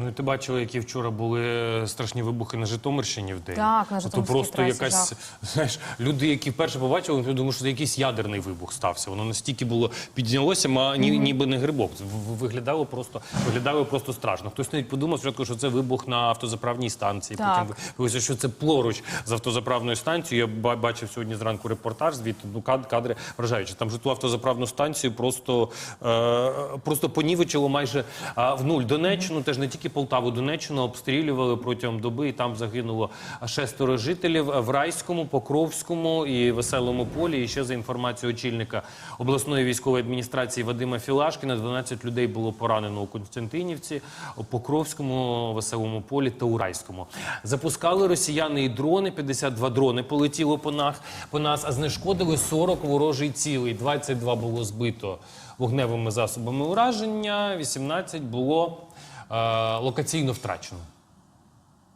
Ну і ти бачила, які вчора були страшні вибухи на Житомирщині в день. Так, на То Житомирській просто трасі, якась, знаєш, люди, які вперше побачили, вони думали, що це якийсь ядерний вибух стався. Воно настільки було піднялося, а ні, ніби не грибок. В- Виглядало просто, виглядало просто страшно. Хтось навіть подумав спочатку, що це вибух на автозаправній станції. Так. Потім виявилося, що це поруч з автозаправною станцією. Я ба- бачив сьогодні зранку репортаж, звідти ну, кад- кадри вражаючі. Там же ту автозаправну станцію просто, е, просто понівечило майже е, в нуль. Донеччину, теж не тільки Полтаву, Донеччину обстрілювали протягом доби, і там загинуло шестеро жителів в Райському, Покровському і Веселому полі. І ще за інформацією очільника обласної військової адміністрації Вадима Філашкіна, 12 людей було поранено у Константинівці, Покровському, Веселому полі та у Райському. Запускали росіяни і дрони. 52 дрони полетіло по нас, по нас, а знешкодили 40 ворожий цілий. 22 було збито вогневими засобами ураження, 18 було локаційно втрачено.